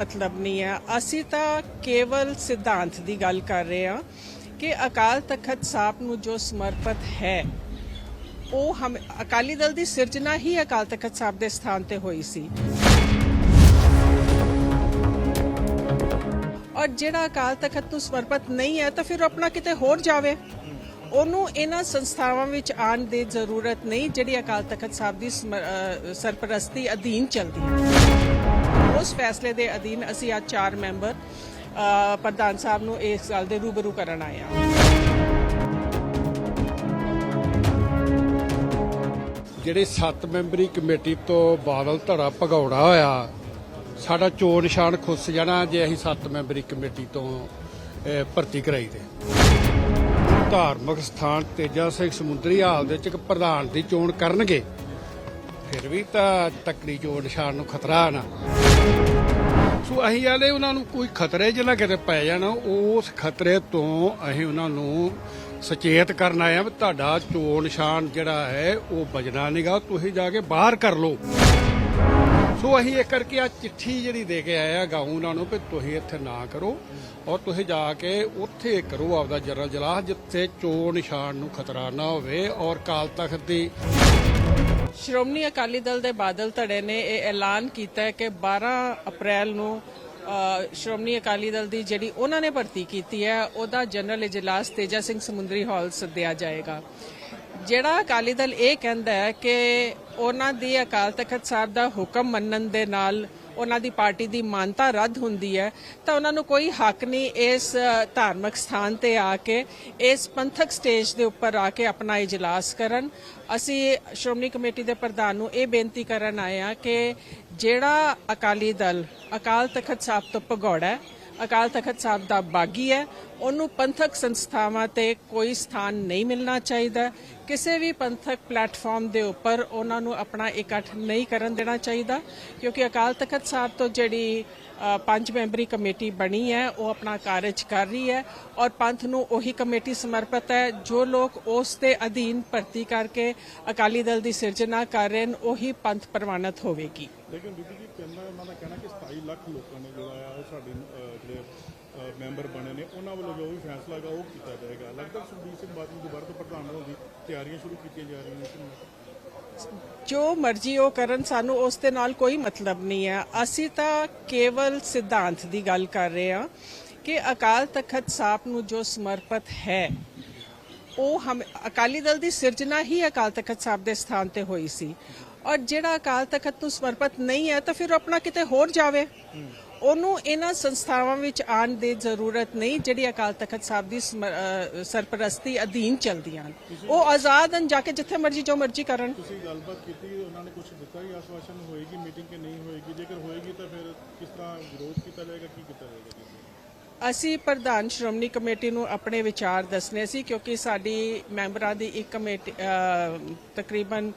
ਮਤਲਬ ਨਹੀਂ ਹੈ ਅਸੀਂ ਤਾਂ ਕੇਵਲ ਸਿਧਾਂਤ ਦੀ ਗੱਲ ਕਰ ਰਹੇ ਹਾਂ ਕਿ ਅਕਾਲ ਤਖਤ ਸਾਹਿਬ ਨੂੰ ਜੋ ਸਮਰਪਿਤ ਹੈ, ਉਹ ਹਮ, ਅਕਾਲੀ ਦਲ ਦੀ ਸਿਰਜਣਾ ਹੀ ਅਕਾਲ ਤਖਤ ਸਾਹਿਬ ਦੇ ਸਥਾਨ ਤੇ ਹੋਈ ਸੀ। ਔਰ ਜਿਹੜਾ ਅਕਾਲ ਤਖਤ ਨੂੰ ਸਮਰਪਿਤ ਨਹੀਂ ਹੈ, ਤਾਂ ਫਿਰ ਆਪਣਾ ਕਿਤੇ ਹੋਰ ਜਾਵੇ। ਉਹਨੂੰ ਇਹਨਾਂ ਸੰਸਥਾਵਾਂ ਵਿੱਚ ਆਉਣ ਦੀ ਜ਼ਰੂਰਤ ਨਹੀਂ ਜਿਹੜੀ ਅਕਾਲ ਤਖਤ ਸਾਹਿਬ ਦੀ ਸਰਪ੍ਰਸਤੀ ਅਧੀਨ ਚੱਲਦੀ। ਹੈ ਉਸ ਫੈਸਲੇ ਦੇ ਅਧੀਨ ਅਸੀਂ ਅੱਜ ਚਾਰ ਮੈਂਬਰ ਪ੍ਰਧਾਨ ਸਾਹਿਬ ਨੂੰ ਇਸ ਗੱਲ ਦੇ ਰੂਬਰੂ ਕਰਨ ਆਏ ਹਾਂ। ਜਿਹੜੀ 7 ਮੈਂਬਰੀ ਕਮੇਟੀ ਤੋਂ ਬਾਦਲ ਧੜਾ ਭਗੌੜਾ ਹੋਇਆ, ਸਾਡਾ ਚੋਣ ਨਿਸ਼ਾਨ ਖੁੱਸ ਜਾਣਾ ਜੇ ਅਸੀਂ 7 ਮੈਂਬਰੀ ਕਮੇਟੀ ਤੋਂ ਭਰਤੀ ਕਰਾਈ ਤੇ। ਧਾਰਮਿਕ ਸਥਾਨ ਤੇਜਾ ਸਿੰਘ ਸਮੁੰਦਰੀ ਹਾਲ ਦੇ ਵਿੱਚ ਪ੍ਰਧਾਨ ਦੀ ਚੋਣ ਕਰਨਗੇ, ਫਿਰ ਵੀ ਤਾਂ ਤਕੜੀ ਚੋਣ ਨਿਸ਼ਾਨ ਨੂੰ ਖਤਰਾ ਹੈ ਨਾ। ਸੋ ਅਸੀਂ ਆਲੇ ਉਹਨਾਂ ਨੂੰ ਕੋਈ ਖਤਰੇ ਜਿਹਾ ਕਿਤੇ ਪੈ ਜਾਣਾ, ਉਸ ਖਤਰੇ ਤੋਂ ਅਸੀਂ ਉਹਨਾਂ ਨੂੰ ਸੁਚੇਤ ਕਰਨ ਆਏ ਆ ਵੀ ਤੁਹਾਡਾ ਚੋਣ ਨਿਸ਼ਾਨ ਜਿਹੜਾ ਹੈ, ਉਹ ਬਜਣਾ ਨਹੀਂਗਾ ਤੁਸੀਂ ਜਾ ਕੇ ਬਾਹਰ ਕਰ ਲਓ। ਸੋ ਅਸੀਂ ਇਹ ਕਰਕੇ ਆ ਚਿੱਠੀ ਜਿਹੜੀ ਦੇ ਕੇ ਆਏ ਆ ਗਾਉਂ ਉਹਨਾਂ ਨੂੰ ਵੀ ਤੁਸੀਂ ਇੱਥੇ ਨਾ ਕਰੋ ਔਰ ਤੁਸੀਂ ਜਾ ਕੇ ਉੱਥੇ ਕਰੋ ਆਪਦਾ ਜਨਰਲ ਜਲਾਸ ਜਿੱਥੇ ਚੋਣ ਨਿਸ਼ਾਨ ਨੂੰ ਖਤਰਾ ਨਾ ਹੋਵੇ ਔਰ ਕਾਲ ਤਖਤ ਦੀ ਸ਼੍ਰੋਮਣੀ ਅਕਾਲੀ ਦਲ ਦੇ ਬਾਦਲ ਧੜੇ ਨੇ ਇਹ ਐਲਾਨ ਕੀਤਾ ਹੈ ਕਿ 12 ਅਪ੍ਰੈਲ ਨੂੰ ਸ਼੍ਰੋਮਣੀ ਅਕਾਲੀ ਦਲ ਦੀ ਜਿਹੜੀ ਉਹਨਾਂ ਨੇ ਭਰਤੀ ਕੀਤੀ ਹੈ, ਉਹਦਾ ਜਨਰਲ ਇਜਲਾਸ ਤੇਜਾ ਸਿੰਘ ਸਮੁੰਦਰੀ ਹਾਲ ਸੱਦਿਆ ਜਾਏਗਾ। ਜਿਹੜਾ ਅਕਾਲੀ ਦਲ ਇਹ ਕਹਿੰਦਾ ਹੈ ਕਿ ਉਹਨਾਂ ਦੀ ਅਕਾਲ ਤਖਤ ਸਾਹਿਬ ਦਾ ਹੁਕਮ ਮੰਨਣ ਦੇ ਨਾਲ ਉਹਨਾਂ ਦੀ ਪਾਰਟੀ ਦੀ ਮਾਨਤਾ ਰੱਦ ਹੁੰਦੀ ਹੈ, ਤਾਂ ਉਹਨਾਂ ਨੂੰ ਕੋਈ ਹੱਕ ਨਹੀਂ ਇਸ ਧਾਰਮਿਕ ਸਥਾਨ ਤੇ ਆ ਕੇ, ਇਸ ਪੰਥਕ ਸਟੇਜ ਦੇ ਉੱਪਰ ਆ ਕੇ ਆਪਣਾ ਇਜਲਾਸ ਕਰਨ। ਅਸੀਂ ਸ਼੍ਰੋਮਣੀ ਕਮੇਟੀ ਦੇ ਪ੍ਰਧਾਨ ਨੂੰ ਇਹ ਬੇਨਤੀ ਕਰਨ ਆਏ ਆ ਕਿ ਜਿਹੜਾ ਅਕਾਲੀ ਦਲ ਅਕਾਲ ਤਖਤ ਸਾਹਿਬ ਤੋਂ ਭਗੌੜਾ ਅਕਾਲ ਤਖਤ ਸਾਹਿਬ ਦਾ ਬਾਗੀ ਹੈ ਉਹਨੂੰ ਪੰਥਕ ਸੰਸਥਾਵਾਂ ਤੇ ਕੋਈ ਸਥਾਨ ਨਹੀਂ ਮਿਲਣਾ ਚਾਹੀਦਾ। ਕਿਸੇ ਵੀ ਪੰਥਕ ਪਲੇਟਫਾਰਮ ਦੇ ਉੱਪਰ ਉਹਨਾਂ ਨੂੰ ਆਪਣਾ ਇਕੱਠ ਨਹੀਂ ਕਰਨ ਦੇਣਾ ਚਾਹੀਦਾ, ਕਿਉਂਕਿ ਅਕਾਲ ਤਖਤ ਸਾਹਿਬ ਤੋਂ ਜਿਹੜੀ ਪੰਜ ਮੈਂਬਰੀ ਕਮੇਟੀ ਬਣੀ ਹੈ, ਉਹ ਆਪਣਾ ਕਾਰਜ ਕਰ ਰਹੀ ਹੈ ਔਰ ਪੰਥ ਨੂੰ ਉਹੀ ਕਮੇਟੀ ਸਮਰਪਿਤ ਹੈ, ਜੋ ਲੋਕ ਉਸ ਦੇ ਅਧੀਨ ਭਰਤੀ ਕਰਕੇ ਅਕਾਲੀ ਦਲ ਦੀ ਸਿਰਜਣਾ ਕਰ ਰਹੇ ਨੇ ਉਹੀ ਪੰਥ ਪ੍ਰਵਾਨਿਤ ਹੋਵੇਗੀ। ਲੇਕਿਨ ਬੀਬੀ ਜੀ ਕਹਿੰਦਾ ਉਹਨਾਂ ਦਾ ਕਹਿਣਾ ਕਿ 27 ਲੱਖ ਲੋਕਾਂ ਨੇ ਜਿਹੜਾ ਆ, ਉਹ ਸਾਡੇ ਜਿਹੜੇ ਮੈਂਬਰ ਬਣੇ ਨੇ, ਉਹਨਾਂ ਵੱਲੋਂ ਜੋ ਵੀ ਫੈਸਲਾ ਹੈਗਾ ਉਹ ਕੀਤਾ ਜਾਏਗਾ। ਲੱਗਦਾ ਸੁਖਬੀਰ ਸਿੰਘ ਬਾਦਲ ਦੁਬਾਰਾ ਤੋਂ ਪ੍ਰਧਾਨ ਬਣਾਉਣ ਦੀ ਤਿਆਰੀਆਂ ਸ਼ੁਰੂ ਕੀਤੀਆਂ ਜਾ ਰਹੀਆਂ ਨੇ। ਜੋ ਮਰਜ਼ੀ ਉਹ ਕਰਨ, ਸਾਨੂੰ ਉਸ ਦੇ ਨਾਲ ਕੋਈ ਮਤਲਬ ਨਹੀਂ ਹੈ। ਅਸੀਂ ਤਾਂ ਕੇਵਲ ਸਿਧਾਂਤ ਦੀ ਗੱਲ ਕਰ ਰਹੇ ਹਾਂ ਕਿ ਅਕਾਲ ਤਖਤ ਸਾਹਿਬ ਨੂੰ ਜੋ ਸਮਰਪਿਤ ਹੈ, ਉਹ ਹਮ, ਅਕਾਲੀ ਦਲ ਦੀ ਸਿਰਜਣਾ ਹੀ ਅਕਾਲ ਤਖਤ ਸਾਹਿਬ ਦੇ ਸਥਾਨ ਤੇ ਹੋਈ ਸੀ। ਔਰ ਜਿਹੜਾ ਅਕਾਲ ਤਖਤ ਨੂੰ ਸਮਰਪਿਤ ਨਹੀਂ ਹੈ, ਤਾਂ ਫਿਰ ਆਪਣਾ ਕਿਤੇ ਹੋਰ ਜਾਵੇ। ਉਹਨੂੰ ਇਹਨਾਂ ਸੰਸਥਾਵਾਂ ਵਿੱਚ ਆਉਣ ਦੀ ਜ਼ਰੂਰਤ ਨਹੀਂ ਜਿਹੜੀ ਅਕਾਲ ਤਖਤ ਸਾਹਿਬ ਦੀ ਸਰਪ੍ਰਸਤੀ ਅਧੀਨ ਚੱਲਦੀਆਂ ਹਨ। ਉਹ ਆਜ਼ਾਦ ਹਨ ਜਾ ਕੇ ਜਿੱਥੇ ਮਰਜ਼ੀ ਜੋ ਮਰਜ਼ੀ ਕਰਨ। ਤੁਸੀਂ ਗੱਲਬਾਤ ਕੀਤੀ ਉਹਨਾਂ ਨੇ ਕੁਝ ਦਿੱਤਾ ਹੀ ਆਸ਼ਵਾਸਨ ਹੋਏਗੀ ਮੀਟਿੰਗ ਕਿ ਨਹੀਂ ਹੋਏਗੀ? ਜੇਕਰ ਹੋਏਗੀ ਤਾਂ ਫਿਰ ਕਿਸ ਤਰ੍ਹਾਂ ਵਿਰੋਧ ਕੀਤਾ ਜਾਏਗਾ ਕੀ ਕੀਤਾ ਜਾਏਗਾ ਅਸੀਂ ਪ੍ਰਧਾਨ ਸ਼੍ਰੋਮਣੀ ਕਮੇਟੀ ਨੂੰ ਆਪਣੇ ਵਿਚਾਰ ਦੱਸਨੇ ਸੀ ਕਿਉਂਕਿ ਸਾਡੀ ਮੈਂਬਰਾਂ ਦੀ ਇੱਕ ਕਮੇਟੀ ਤਕਰੀਬਨ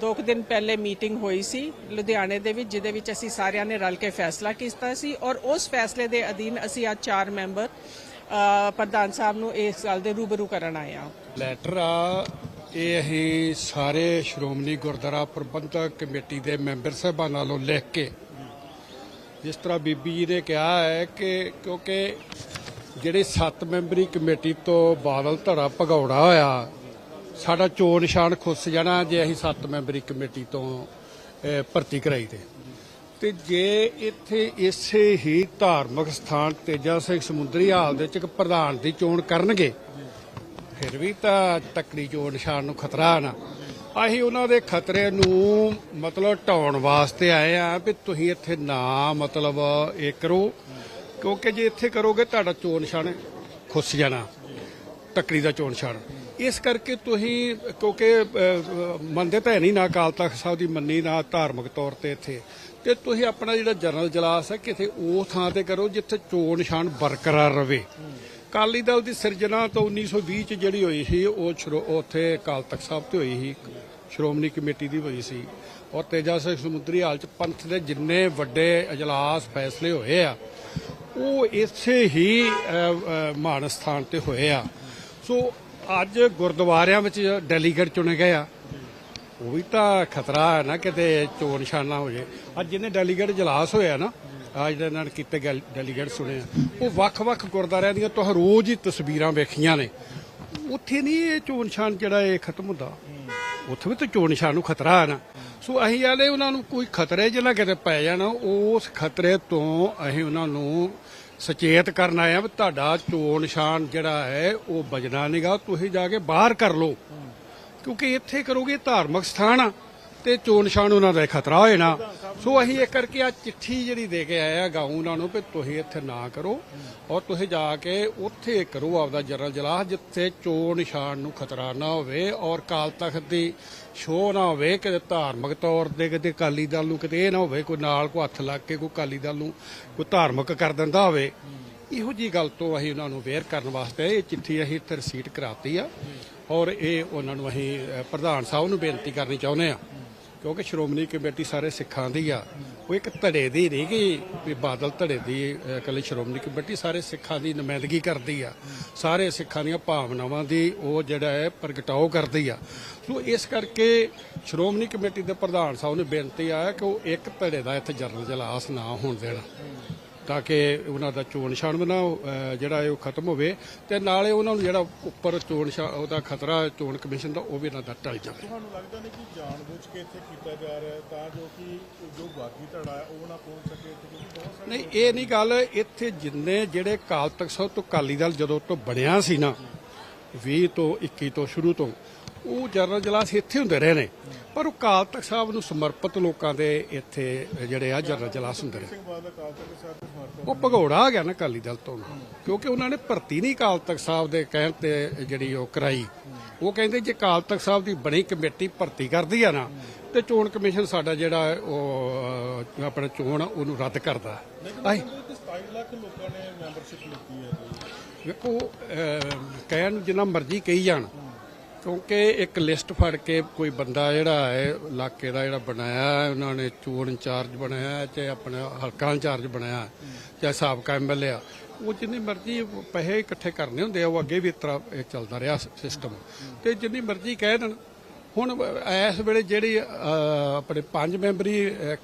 ਦੋ ਕੁ ਦਿਨ ਪਹਿਲੇ ਮੀਟਿੰਗ ਹੋਈ ਸੀ ਲੁਧਿਆਣੇ ਦੇ ਵਿੱਚ, ਜਿਹਦੇ ਵਿੱਚ ਅਸੀਂ ਸਾਰਿਆਂ ਨੇ ਰਲ ਕੇ ਫੈਸਲਾ ਕੀਤਾ ਸੀ ਔਰ ਉਸ ਫੈਸਲੇ ਦੇ ਅਧੀਨ ਅਸੀਂ ਅੱਜ ਚਾਰ ਮੈਂਬਰ ਪ੍ਰਧਾਨ ਸਾਹਿਬ ਨੂੰ ਇਸ ਗੱਲ ਦੇ ਰੂਬਰੂ ਕਰਨ ਆਏ ਹਾਂ। ਲੈਟਰ ਆ, ਇਹ ਅਸੀਂ ਸਾਰੇ ਸ਼੍ਰੋਮਣੀ ਗੁਰਦੁਆਰਾ ਪ੍ਰਬੰਧਕ ਕਮੇਟੀ ਦੇ ਮੈਂਬਰ ਸਾਹਿਬਾਨਾਂ ਨਾਲੋਂ ਲਿਖ ਕੇ, ਜਿਸ ਤਰ੍ਹਾਂ ਬੀਬੀ ਜੀ ਨੇ ਕਿਹਾ ਹੈ ਕਿ ਕਿਉਂਕਿ ਜਿਹੜੀ 7 ਮੈਂਬਰੀ ਕਮੇਟੀ ਤੋਂ ਬਾਦਲ ਧੜਾ ਭਗੌੜਾ ਹੋਇਆ ਸਾਡਾ ਚੋਣ ਨਿਸ਼ਾਨ ਖੁੱਸ ਜਾਣਾ ਜੇ ਅਸੀਂ 7 ਮੈਂਬਰੀ ਕਮੇਟੀ ਤੋਂ ਭਰਤੀ ਕਰਾਈ ਤੇ। ਤੇ ਜੇ ਇੱਥੇ ਇਸੇ ਹੀ ਧਾਰਮਿਕ ਸਥਾਨ ਤੇਜਾ ਸਿੰਘ ਸਮੁੰਦਰੀ ਹਾਲ ਦੇ ਵਿੱਚ ਇੱਕ ਪ੍ਰਧਾਨ ਦੀ ਚੋਣ ਕਰਨਗੇ, ਫਿਰ ਵੀ ਤਾਂ ਤਕੜੀ ਚੋਣ ਨਿਸ਼ਾਨ ਨੂੰ ਖਤਰਾ ਹੈ ਨਾ। ਅਸੀਂ ਉਹਨਾਂ ਦੇ ਖਤਰੇ ਨੂੰ ਮਤਲਬ ਢਾਉਣ ਵਾਸਤੇ ਆਏ ਆ ਵੀ ਤੁਸੀਂ ਇੱਥੇ ਨਾ ਮਤਲਬ ਇਹ ਕਰੋ, ਕਿਉਂਕਿ ਜੇ ਇੱਥੇ ਕਰੋਗੇ ਤੁਹਾਡਾ ਚੋਣ ਨਿਸ਼ਾਨ ਖੁੱਸ ਜਾਣਾ, ਤਕੜੀ ਦਾ ਚੋਣ ਨਿਸ਼ਾਨ। ਇਸ ਕਰਕੇ ਤੁਸੀਂ ਕਿਉਂਕਿ ਮੰਨਦੇ ਤਾਂ ਹੈ ਨਹੀਂ ਨਾ ਅਕਾਲ ਤਖਤ ਸਾਹਿਬ ਦੀ ਮੰਨੀ ਨਾ ਧਾਰਮਿਕ ਤੌਰ ਤੇ ਇੱਥੇ। ਤੇ ਤੁਸੀਂ ਆਪਣਾ ਜਿਹੜਾ ਜਨਰਲ ਜਲਾਸ ਹੈ ਕਿਤੇ ਉਹ ਥਾਂ ਤੇ ਕਰੋ ਜਿੱਥੇ ਚੋਣ ਨਿਸ਼ਾਨ ਬਰਕਰਾਰ ਰਵੇ ਅਕਾਲੀ ਦਲ ਦੀ ਸਿਰਜਣਾ ਤਾਂ 1920 ਚ ਜਿਹੜੀ ਹੋਈ ਸੀ ਉਹ ਸ਼੍ਰੋ- ਉੱਥੇ ਅਕਾਲ ਤਖਤ ਸਾਹਿਬ ਤੇ ਹੋਈ ਸੀ ਸ਼੍ਰੋਮਣੀ ਕਮੇਟੀ ਦੀ ਹੋਈ ਸੀ। ਔਰ ਤੇਜਾ ਸਿੰਘ ਸਮੁੰਦਰੀ ਹਾਲ ਚ ਪੰਥ ਦੇ ਜਿੰਨੇ ਵੱਡੇ ਅਜਲਾਸ ਫੈਸਲੇ ਹੋਏ ਆ ਉਹ ਇਸੇ ਹੀ ਅਹ, ਸਥਾਨ ਤੇ ਹੋਏ ਆ। ਸੋ ਅੱਜ ਗੁਰਦੁਆਰਿਆਂ ਵਿੱਚ ਡੈਲੀਗੇਟ ਚੁਣੇ ਗਏ ਆ। ਉਹ ਵੀ ਤਾਂ ਖਤਰਾ ਹੈ ਨਾ ਕਿਤੇ ਚੋਣ ਨਿਸ਼ਾਨਾ ਹੋ ਜੇ। ਅੱਜ ਜਿਹਨੇ ਡੈਲੀਗੇਟ ਜਲਾਸ ਹੋਇਆ ਨਾ, ਅੱਜ ਜਿਹੜੇ ਇਹਨਾਂ ਨੇ ਕੀਤੇ ਗੈਲ- ਡੈਲੀਗੇਟ ਸੁਣੇ ਆ। ਉਹ ਵੱਖ-ਵੱਖ ਗੁਰਦੁਆਰਿਆਂ ਦੀਆਂ ਤੁਸੀਂ ਰੋਜ਼ ਹੀ ਤਸਵੀਰਾਂ ਵੇਖੀਆਂ ਨੇ। ਉੱਥੇ ਨਹੀਂ ਇਹ ਚੋਣ ਨਿਸ਼ਾਨ ਜਿਹੜਾ ਇਹ ਖਤਮ ਹੁੰਦਾ। ਉੱਥੇ ਵੀ ਤਾਂ ਚੋਣ ਨਿਸ਼ਾਨ ਨੂੰ ਖਤਰਾ ਹੈ ਨਾ। ਸੋ ਅਸੀਂ ਆਲੇ ਉਹਨਾਂ ਨੂੰ ਕੋਈ ਖਤਰੇ ਜਿਹੜਾ ਕਿਤੇ ਪੈ ਜਾਣਾ, ਉਸ ਖਤਰੇ ਤੋਂ ਅਸੀਂ ਉਹਨਾਂ ਨੂੰ ਸੁਚੇਤ ਕਰਨ ਆਏ ਆ ਵੀ ਤੁਹਾਡਾ ਚੋਣ ਨਿਸ਼ਾਨ ਜਿਹੜਾ ਹੈ ਉਹ ਬਜਣਾ ਨਹੀਂਗਾ ਤੁਸੀਂ ਜਾ ਕੇ ਬਾਹਰ ਕਰ ਲਓ। ਕਿਉਂਕਿ ਇੱਥੇ ਕਰੋਗੇ ਧਾਰਮਿਕ ਸਥਾਨ ਆ। ਤੇ ਚੋਣ ਨਿਸ਼ਾਨ ਉਹਨਾਂ ਦਾ ਖਤਰਾ ਹੋਏ ਨਾ। ਸੋ ਅਸੀਂ ਇਹ ਕਰਕੇ ਆ ਚਿੱਠੀ ਜਿਹੜੀ ਦੇ ਕੇ ਆਏ ਆ ਗਾਉਂ ਉਹਨਾਂ ਨੂੰ ਵੀ ਤੁਸੀਂ ਇੱਥੇ ਨਾ ਕਰੋ ਔਰ ਤੁਸੀਂ ਜਾ ਕੇ ਉੱਥੇ ਕਰੋ ਆਪਦਾ ਜਨਰਲ ਜਲਾਸ ਜਿੱਥੇ ਚੋਣ ਨਿਸ਼ਾਨ ਨੂੰ ਖਤਰਾ ਨਾ ਹੋਵੇ ਔਰ ਕਾਲ ਤਖਤ ਦੀ ਸ਼ੋਅ ਨਾ ਹੋਵੇ ਕਿ ਧਾਰਮਿਕ ਤੌਰ ਤੇ ਕਿਤੇ ਅਕਾਲੀ ਦਲ ਨੂੰ ਕਿਤੇ ਇਹ ਨਾ ਹੋਵੇ, ਕੋਈ ਨਾਲ ਕੋ ਹੱਥ ਲੱਗ ਕੇ ਕੋਈ ਅਕਾਲੀ ਦਲ ਨੂੰ ਕੋਈ ਧਾਰਮਿਕ ਕਰ ਦਿੰਦਾ ਹੋਵੇ। ਇਹੋ ਜੀ ਗੱਲ ਤੋਂ ਅਸੀਂ ਉਹਨਾਂ ਨੂੰ ਅਵੇਅਰ ਕਰਨ ਵਾਸਤੇ ਇਹ ਚਿੱਠੀ ਅਸੀਂ ਇੱਥੇ ਰਸੀਟ ਕਰਾਤੀ ਆ। ਔਰ ਇਹ ਉਹਨਾਂ ਨੂੰ ਅਸੀਂ ਪ੍ਰਧਾਨ ਸਾਹਿਬ ਨੂੰ ਬੇਨਤੀ ਕਰਨੀ ਚਾਹੁੰਦੇ ਆ। ਕਿਉਂਕਿ ਸ਼੍ਰੋਮਣੀ ਕਮੇਟੀ ਸਾਰੇ ਸਿੱਖਾਂ ਦੀ ਆ, ਉਹ ਇੱਕ ਧੜੇ ਦੀ ਨਹੀਂ ਕਿ ਵੀ ਬਾਦਲ ਧੜੇ ਦੀ ਇਕੱਲੀ ਸ਼੍ਰੋਮਣੀ ਕਮੇਟੀ ਸਾਰੇ ਸਿੱਖਾਂ ਦੀ ਨੁਮਾਇੰਦਗੀ ਕਰਦੀ ਆ। ਸਾਰੇ ਸਿੱਖਾਂ ਦੀਆਂ ਭਾਵਨਾਵਾਂ ਦੀ ਉਹ ਜਿਹੜਾ ਹੈ ਪ੍ਰਗਟਾਓ ਕਰਦੀ ਆ। ਸੋ ਇਸ ਕਰਕੇ ਸ਼੍ਰੋਮਣੀ ਕਮੇਟੀ ਦੇ ਪ੍ਰਧਾਨ ਸਾਹਿਬ ਨੂੰ ਬੇਨਤੀ ਆ ਕਿ ਉਹ ਇੱਕ ਧੜੇ ਦਾ ਇੱਥੇ ਜਨਰਲ ਜਲਾਸ ਨਾ ਹੋਣ ਦੇਣਾ। ਤਾਂ ਕਿ ਉਹਨਾਂ ਦਾ ਚੋਣ ਨਿਸ਼ਾਨ ਬਣਾ ਜਿਹੜਾ ਹੈ ਉਹ ਖਤਮ ਹੋਵੇ ਤੇ ਨਾਲੇ ਉਹਨਾਂ ਨੂੰ ਜਿਹੜਾ ਉੱਪਰ ਚੋਣ ਉਹਦਾ ਖਤਰਾ ਚੋਣ ਕਮਿਸ਼ਨ ਦਾ ਉਹ ਵੀ ਇਹਨਾਂ ਦਾ ਟਲ ਜਾਵੇ। ਤੁਹਾਨੂੰ ਲੱਗਦਾ ਨਹੀਂ ਕਿ ਜਾਣਬੁੱਝ ਕੇ ਇੱਥੇ ਕੀਤਾ ਜਾ ਰਿਹਾ ਤਾਂ ਜੋ ਕਿ ਜੋ ਬਾਗੀ ਧੜਾ ਉਹ ਨਾ ਪਹੁੰਚ ਸਕੇ ਇੱਥੇ ਕਿਉਂਕਿ ਬਹੁਤ ਸਾਰੇ ਨਹੀਂ ਇਹ ਨਹੀਂ ਗੱਲ ਇੱਥੇ ਜਿੰਨੇ ਜਿਹੜੇ ਕਾਲ ਤਖਤ ਸਾਹਿਬ ਤੋਂ ਅਕਾਲੀ ਦਲ ਜਦੋਂ ਤੋਂ ਬਣਿਆ ਸੀ ਨਾ 20 ਤੋਂ 21 ਤੋਂ ਸ਼ੁਰੂ ਤੋਂ ਉਹ ਜਨਰਲ ਜਲਾਸ ਇੱਥੇ ਹੁੰਦੇ ਰਹੇ ਨੇ। ਪਰ ਉਹ ਕਾਲ ਤਖਤ ਸਾਹਿਬ ਨੂੰ ਸਮਰਪਿਤ ਲੋਕਾਂ ਦੇ ਇੱਥੇ ਜਿਹੜੇ ਆ ਜਨਰਲ ਜਲਾਸ ਹੁੰਦੇ ਰਹੇ। ਉਹ ਭਗੌੜਾ ਆ ਗਿਆ ਨਾ ਅਕਾਲੀ ਦਲ ਤੋਂ। ਕਿਉਂਕਿ ਉਹਨਾਂ ਨੇ ਭਰਤੀ ਨਹੀਂ ਅਕਾਲ ਤਖਤ ਸਾਹਿਬ ਦੇ ਕਹਿਣ ਤੇ ਜਿਹੜੀ ਉਹ ਕਰਾਈ। ਉਹ ਕਹਿੰਦੇ ਜੇ ਅਕਾਲ ਤਖਤ ਸਾਹਿਬ ਦੀ ਬਣੀ ਕਮੇਟੀ ਭਰਤੀ ਕਰਦੀ ਆ ਨਾ ਤੇ ਚੋਣ ਕਮਿਸ਼ਨ ਸਾਡਾ ਜਿਹੜਾ ਉਹ ਆਪਣਾ ਚੋਣ ਆ, ਉਹਨੂੰ ਰੱਦ ਕਰਦਾ। ਆਈ 27 ਲੱਖ ਲੋਕਾਂ ਨੇ ਮੈਂਬਰਸ਼ਿਪ ਲਿੱਤੀ ਹੈ ਵੇਖੋ ਕਹਿਣ ਜਿੰਨਾ ਮਰਜ਼ੀ ਕਹੀ ਜਾਣ। ਕਿਉਂਕਿ ਇੱਕ ਲਿਸਟ ਫੜ ਕੇ ਕੋਈ ਬੰਦਾ ਜਿਹੜਾ ਹੈ ਇਲਾਕੇ ਦਾ ਜਿਹੜਾ ਬਣਾਇਆ ਉਹਨਾਂ ਨੇ ਚੋਣ ਇੰਚਾਰਜ ਬਣਾਇਆ ਹੈ, ਚਾਹੇ ਆਪਣਾ ਹਲਕਾ ਇੰਚਾਰਜ ਬਣਾਇਆ ਹੈ, ਚਾਹੇ ਸਾਬਕਾ ਐਮਐਲਏ ਆ। ਉਹ ਜਿੰਨੀ ਮਰਜ਼ੀ ਪੈਸੇ ਇਕੱਠੇ ਕਰਨੇ ਹੁੰਦੇ ਆ ਉਹ ਅੱਗੇ ਵੀ ਇਸ ਤਰ੍ਹਾਂ ਇਹ ਚੱਲਦਾ ਰਿਹਾ ਸਿਸਟਮ ਤੇ ਜਿੰਨੀ ਮਰਜ਼ੀ ਕਹਿ ਦੇਣ ਹੁਣ ਇਸ ਵੇਲੇ ਜਿਹੜੀ ਆਪਣੇ ਪੰਜ ਮੈਂਬਰੀ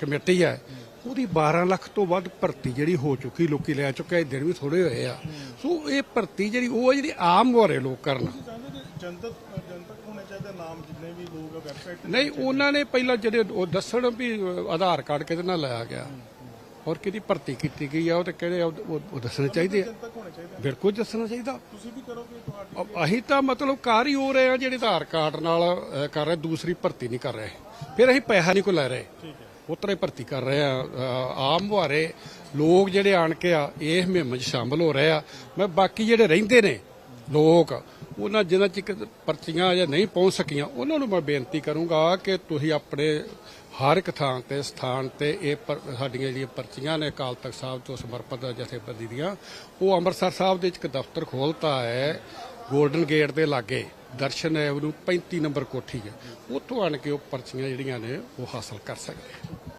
ਕਮੇਟੀ ਹੈ ਉਹਦੀ 12 ਲੱਖ ਤੋਂ ਵੱਧ ਭਰਤੀ ਜਿਹੜੀ ਹੋ ਚੁੱਕੀ ਲੋਕੀ ਲੈ ਚੁੱਕੇ ਇਹ ਦਿਨ ਵੀ ਥੋੜੇ ਹੋਏ ਆ। ਸੋ ਇਹ ਭਰਤੀ ਜਿਹੜੀ ਉਹ ਜਿਹੜੀ ਆਮ ਵਾਰੇ ਲੋਕ ਕਰਨ। ਜਨਤਕ ਹੋਣੇ ਚਾਹੀਦੇ ਨਾਮ ਜਿੰਨੇ ਵੀ ਲੋਕ ਵੈਬਸਾਈਟ ਤੇ ਨਹੀਂ ਉਹਨਾਂ ਨੇ। ਪਹਿਲਾਂ ਜਿਹੜੇ ਉਹ ਦੱਸਣ ਵੀ ਆਧਾਰ ਕਾਰਡ ਕਿਹਦੇ ਨਾਲ ਲਾਇਆ ਗਿਆ। ਔਰ ਕਿਹਦੀ ਭਰਤੀ ਕੀਤੀ ਗਈ ਆ ਉਹ ਤੇ ਕਿਹੜੇ ਆ, ਉਹ ਉਹ ਦੱਸਣੇ ਚਾਹੀਦੇ ਆ। ਜਨਤਕ ਹੋਣੇ ਚਾਹੀਦੇ ਬਿਲਕੁਲ ਦੱਸਣਾ ਚਾਹੀਦਾ। ਤੁਸੀਂ ਵੀ ਕਰੋਗੇ ਤੁਹਾਡੀ ਅ- ਅਸੀਂ ਤਾਂ ਮਤਲਬ ਕਰ ਹੀ ਹੋ ਰਹੇ ਆ ਜਿਹੜੇ ਆਧਾਰ ਕਾਰਡ ਨਾਲ ਅ, ਕਰ ਰਹੇ ਦੂਸਰੀ ਭਰਤੀ ਨਹੀਂ ਕਰ ਰਹੇ। ਫਿਰ ਅਸੀਂ ਪੈਸਾ ਨਹੀਂ ਕੋ ਲੈ ਰਹੇ। ਉਤਰੇ ਭਰਤੀ ਕਰ ਰਹੇ ਆ ਅ, ਆਮ ਮੁਹਾਰੇ ਲੋਕ ਜਿਹੜੇ ਆਣ ਕੇ ਆ ਇਸ ਮੁਹਿੰਮ 'ਚ ਸ਼ਾਮਲ ਹੋ ਰਹੇ ਆ। ਮੈਂ ਬਾਕੀ ਜਿਹੜੇ ਰਹਿੰਦੇ ਨੇ ਲੋਕ ਉਹਨਾਂ ਜਿਨ੍ਹਾਂ ਚਿਕ ਪਰਚੀਆਂ ਅਜੇ ਨਹੀਂ ਪਹੁੰਚ ਸਕੀਆਂ, ਉਹਨਾਂ ਨੂੰ ਮੈਂ ਬੇਨਤੀ ਕਰੂੰਗਾ ਕਿ ਤੁਸੀਂ ਆਪਣੇ ਹਰ ਇੱਕ ਥਾਂ ਤੇ, ਸਥਾਨ ਤੇ ਇਹ ਪਰ- ਸਾਡੀਆਂ ਜਿਹੜੀਆਂ ਪਰਚੀਆਂ ਨੇ ਅਕਾਲ ਤਖਤ ਸਾਹਿਬ ਤੋਂ ਸਮਰਪਿਤ ਜਥੇਬੰਦੀ ਦੀਆਂ, ਉਹ ਅੰਮ੍ਰਿਤਸਰ ਸਾਹਿਬ ਦੇ ਵਿੱਚ ਇੱਕ ਦਫ਼ਤਰ ਖੋਲਤਾ ਹੈ, ਗੋਲਡਨ ਗੇਟ ਦੇ ਲਾਗੇ। ਦਰਸ਼ਨ ਐਵਨਿਊ 35 ਨੰਬਰ ਕੋਠੀ ਹੈ। ਉੱਥੋਂ ਆਣ ਕੇ ਉਹ ਪਰਚੀਆਂ ਜਿਹੜੀਆਂ ਨੇ, ਉਹ ਹਾਸਲ ਕਰ ਸਕਦੇ